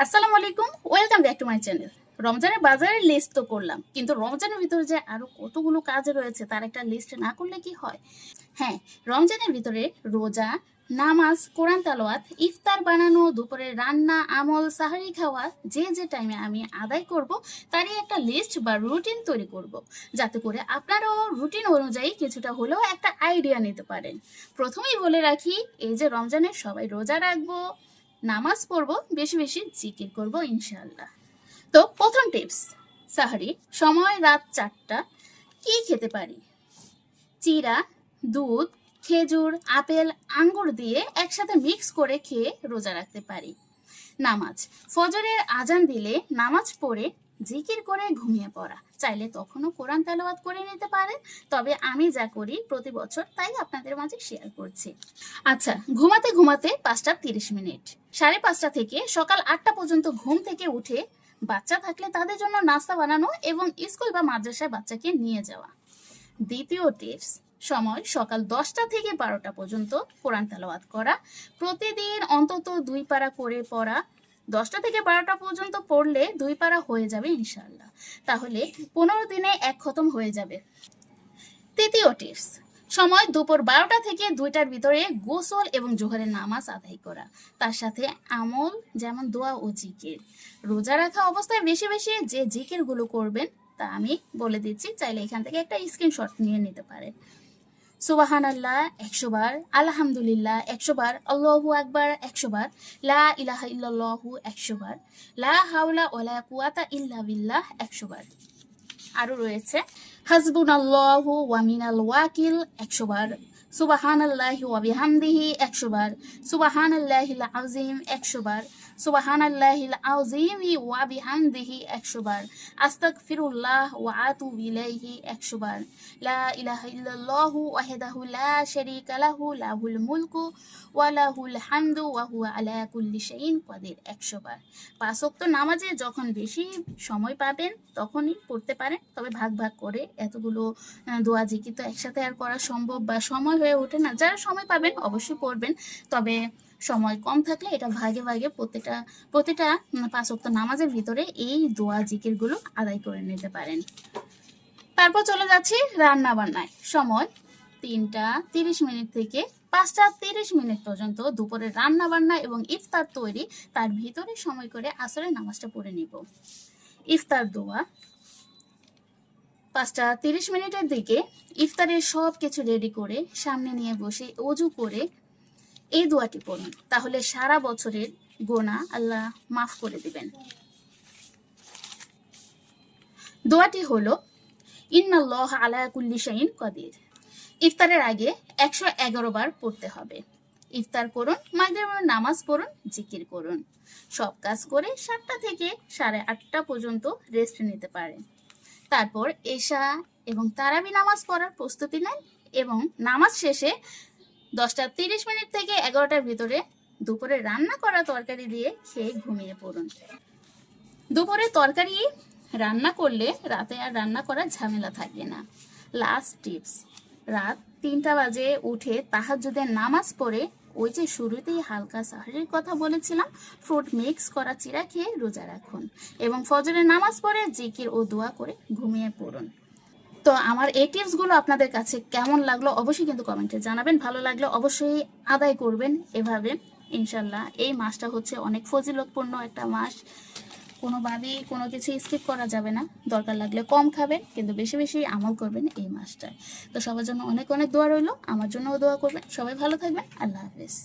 আসসালামু আলাইকুম welcome back to my channel রমজানের বাজারের লিস্ট তো করলাম, কিন্তু রমজানের ভিতরে যে আরও কতগুলো কাজ রয়েছে, তার একটা লিস্ট না করলে কি হয়? হ্যাঁ রমজানের ভিতরে রোজা, নামাজ, কোরআন তালোয়াত ইফতার বানানো, দুপুরে রান্না, আমল, সাহারি খাওয়া, যে যে টাইমে আমি আদায় করব, তারই একটা লিস্ট বা রুটিন তৈরি করব। যাতে করে আপনারাও রুটিন অনুযায়ী কিছুটা হলেও একটা আইডিয়া নিতে পারেন। প্রথমেই বলে রাখি, এই যে রমজানে সবাই রোজা রাখব। নামাজ পড়ব, বেশি বেশি জিকির করব ইনশাল্লাহ তো প্রথম টিপস সাহারি, সময় রাত চারটা, কি খেতে পারি? চিরা, দুধ, খেজুর, আপেল, আঙ্গুর দিয়ে একসাথে মিক্স করে খেয়ে রোজা রাখতে পারি। নামাজ, ফজরের আজান দিলে নামাজ পড়ে জিকির করে ঘুমিয়ে পড়া। চাইলে তখনও কোরআন তেলাওয়াত করে নিতে পারেন। তবে আমি যা করি প্রতি বছর তাই আপনাদের মাঝে শেয়ার করছি। আচ্ছা ঘুমাতে ঘুমাতে পাঁচটা তিরিশ মিনিট। সাড়ে পাঁচটা থেকে সকাল আটটা পর্যন্ত ঘুম থেকে উঠে বাচ্চা থাকলে তাদের জন্য নাস্তা বানানো এবং স্কুল বা মাদ্রাসায় বাচ্চাকে নিয়ে যাওয়া। দ্বিতীয় টিপস সময় সকাল দশটা থেকে বারোটা পর্যন্ত কোরআন তেলাওয়াত করা। প্রতিদিন অন্তত দুই পারা করে পড়া। দশটা থেকে বারোটা পর্যন্ত পড়লে দুই পারা হয়ে যাবে ইনশাল্লাহ তাহলে পনেরো দিনে এক খতম হয়ে যাবে। তৃতীয় টিপস, সময় দুপুর বারোটা থেকে দুইটার ভিতরে গোসল এবং জোহরের নামাজ আদায় করা। তার সাথে আমল, যেমন দোয়া ও জিকির। রোজা রাখা অবস্থায় বেশি বেশি যে জিকিরগুলো করবেন, তা আমি বলে দিচ্ছি। চাইলে এখান থেকে একটা স্ক্রিনশট নিয়ে নিতে পারেন। সুবাহান আল্লাহ একশো বার। আলহামদুলিল্লাহ, একশো বার। আল্লাহু আকবার, একশো বার। লা ইলাহা ইল্লাল্লাহু, একশো বার। লা হাওলা ওয়ালা কুয়াতা ইল্লা বিল্লাহ, একশো বার। আরও রয়েছে হাসবুন আল্লাহ ওয়ামিনাল ওয়াকিল, একশো বার। সুবাহান আল্লাহ ওয়াবিহামদিহি একশো বার। সুবাহান আল্লাহিল আজিম একশো বার। সুবাহান আল্লাহিল আজিম ওয়াবিহামদিহি একশো বার আস্তাক ওয়া ইলাইহি লা ইলাহা ইল্লাল্লাহু ওয়াহদাহু লা শারীকা লাহু, লাহুল মুলকু ওয়া লাহুল হামদু ওয়া হুয়া আলা কুল্লি শাইইন কাদির পাঁচ ওয়াক্ত নামাজে যখন বেশি সময় পাবেন, তখনই পড়তে পারেন। তবে ভাগ ভাগ করে এতগুলো দোয়া জিকির তো একসাথে আর করা সম্ভব বা সময় হয়ে ওঠে না। যারা সময় পাবেন অবশ্যই পড়বেন। তবে সময় কম থাকলে এটা ভাগে ভাগে প্রতিটা প্রতিটা পাঁচ ওয়াক্ত নামাজের ভিতরে এই দোয়া, জিকিরগুলো আদায় করে নিতে পারেন। তারপর চলে যাচ্ছি রান্না বান্নায় সময় তিনটা তিরিশ মিনিট থেকে পাঁচটা তিরিশ মিনিট পর্যন্ত দুপুরে রান্না বান্না এবং ইফতার তৈরি, তার ভিতরে সময় করে আসরের নামাজটা পড়ে নিব। ইফতার দোয়া। পাঁচটা তিরিশ মিনিটের দিকে ইফতারের সব কিছু রেডি করে সামনে নিয়ে বসে অজু করে এই দোয়াটি পড়ুন, তাহলে সারা বছরের গোনা আল্লাহ মাফ করে দিবেন। দোয়াটি হলো, ইন্নাল্লাহ আলা কদির। ইফতারের আগে একশো এগারো বার পড়তে হবে। ইফতার করুন, মাগরিবের নামাজ পড়ুন, জিকির করুন। সব কাজ করে সাতটা থেকে সাড়ে আটটা পর্যন্ত রেস্ট নিতে পারেন। তারপর এশা এবং তারাবি নামাজ পড়ার প্রস্তুতি নেন এবং নামাজ শেষে দশটা তিরিশ মিনিট থেকে এগারোটার ভিতরে দুপুরে রান্না করা তরকারি দিয়ে খেয়ে ঘুমিয়ে পড়ুন। দুপুরে তরকারি রান্না করলে রাতে আর রান্না করার ঝামেলা থাকবে না। লাস্ট টিপস রাত তিনটা বাজে উঠে তাহাজ্জুদের নামাজ পড়ে ওই যে শুরুতেই হালকা সাহারির কথা বলেছিলাম ফ্রুট মিক্স করা চিরা খেয়ে রোজা রাখুন এবং ফজরের নামাজ পড়ে জিকির ও দোয়া করে ঘুমিয়ে পড়ুন। তো আমার এই টিপসগুলো আপনাদের কাছে কেমন লাগল অবশ্যই কিন্তু কমেন্টে জানাবেন। ভালো লাগলে অবশ্যই আদায় করবেন এভাবে, ইনশাল্লাহ। এই মাসটা হচ্ছে অনেক ফজিলতপূর্ণ একটা মাস। কোনোভাবেই কোনো কিছু স্কিপ করা যাবে না। দরকার লাগলে কম খাবেন, কিন্তু বেশি বেশি আমল করবেন এই মাসটায়। তো সবার জন্য অনেক অনেক দোয়া রইল। আমার জন্যও দোয়া করবেন। সবাই ভালো থাকবেন। আল্লাহ হাফেজ।